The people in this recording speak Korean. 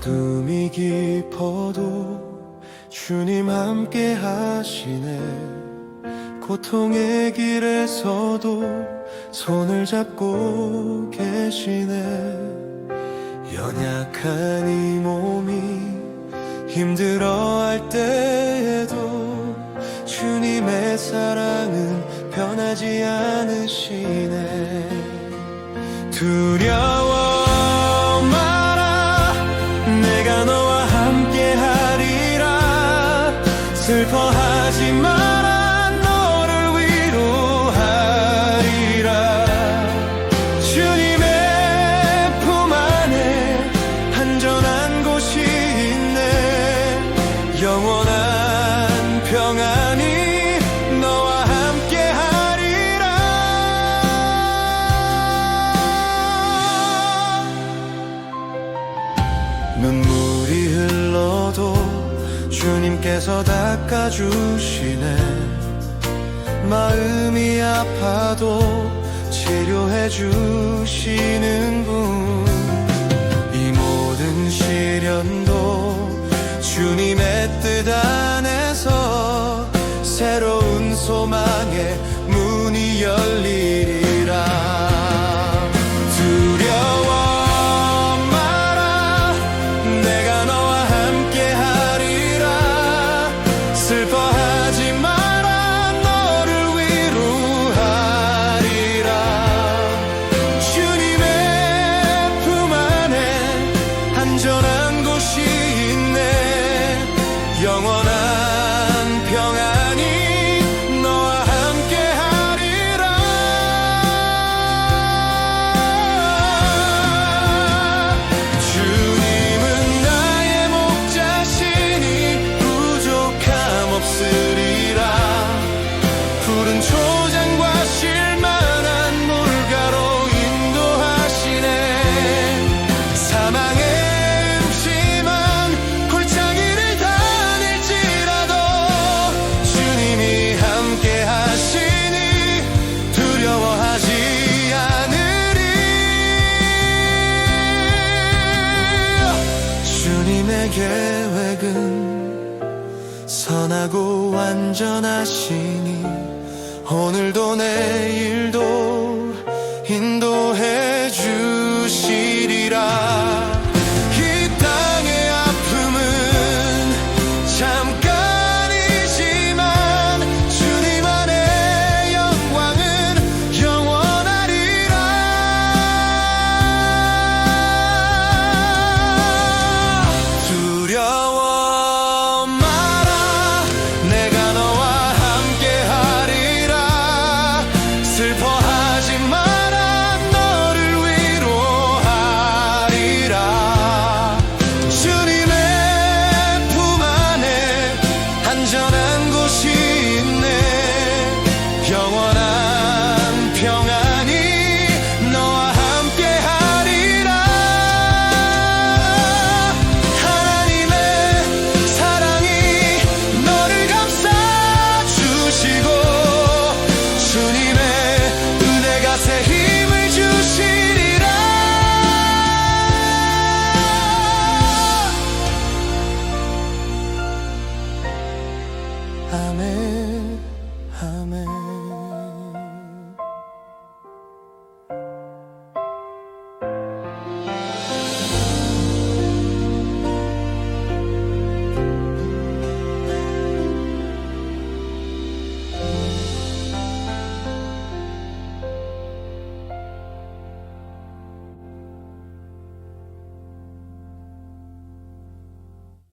어둠이 깊어도 주님 함께 하시네. 고통의 길에서도 손을 잡고 계시네. 연약한 이 몸이 힘들어할 때에도 주님의 사랑은 변하지 않으시네. 두려워 흘러도 주님께서 닦아주시네. 마음이 아파도 치료해 주시는 분 이 모든 시련도 주님의 뜻 안에서 새로운 소망에 계획은 선하고 완전하시니 오늘도 내일도 인도해 Müllpack.